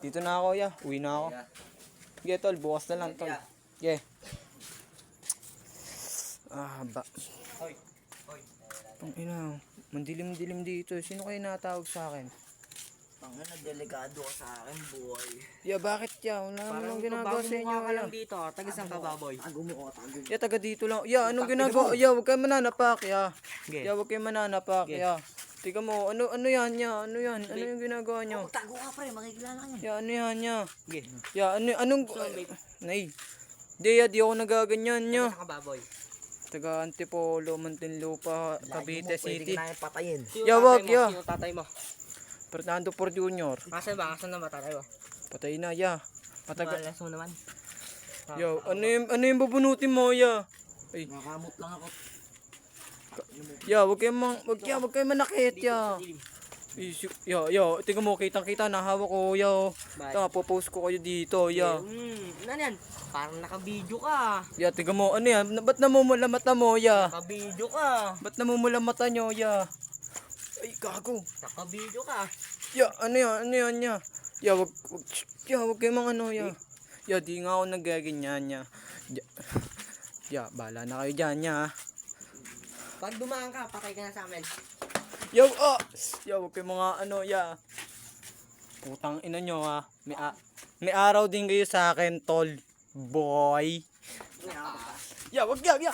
Dito na ako, ya. Uwi na ako. Sige, tol. Bukas na lang, tol. Sige. Ah, ba. Hoy. Hoy. Ang ina. Mandilim-dilim dito. Sino kayo natawag sa akin? Tangina na delikado ka sa akin, boy. Ya, bakit ya? Wala namang ginagawa sa inyo, ya. lang dito. Taga saan ka ba, boy? Tago mo, tago mo. Ya, taga dito lang. Ya, anong ginagawa? Ya, huwag kayo mananapak, ya. Ya, huwag kayo mananapak, ya. Tika mo, ano ano yan, ya? Ano yan? Ano yung ginagawa nyo? Tago ka, pre. Makikilala ka niya. Ya, ano yan, ya? Sige. Ya, ano, anong... Nay. Di, ya, di ako nagaganyan, ya. Saan ka ba, boy? Taga Antipolo, Muntinlupa, Cavite City. namin patayin. Ya, wag, ya. Sino tatay mo? Fernando por Junior. Asan ba? Asan na ba tatay mo? Patay na, ya. Mataga... Malas mo naman. Yo, ano yung, ano yung bubunutin mo, ya? Ay, Nakamot lang ako. Ya, wag kayong mang, wag ya, wag kayong manakit, si- Ya, ya, tingnan mo, kitang-kita, nahawak ko, oh. Bye. Tama, popost ko kayo dito, ya. Hmm, ano yan? Parang naka-video ka. Ya, tingnan mo, ano yan? Na- Ba't namumula mata mo, ya? Naka-video ka. Ba't namumula mata nyo, ya? Ay, gago. Naka-video ka. Ya, ano yan, ano yan, ya? Ya, wag, wag, ya, wag kayong mga ano, ya. Ya, di nga ako nagaganyan, ya. Ya, ya, bala na kayo dyan, ya. Pag dumaan ka, patay ka na sa amin. Yo, oh! Yo, wag kayong mga ano, ya. Putang ina nyo, ha. May, a- may araw din kayo sa akin, tol. Boy. Ya, wag ya, ya.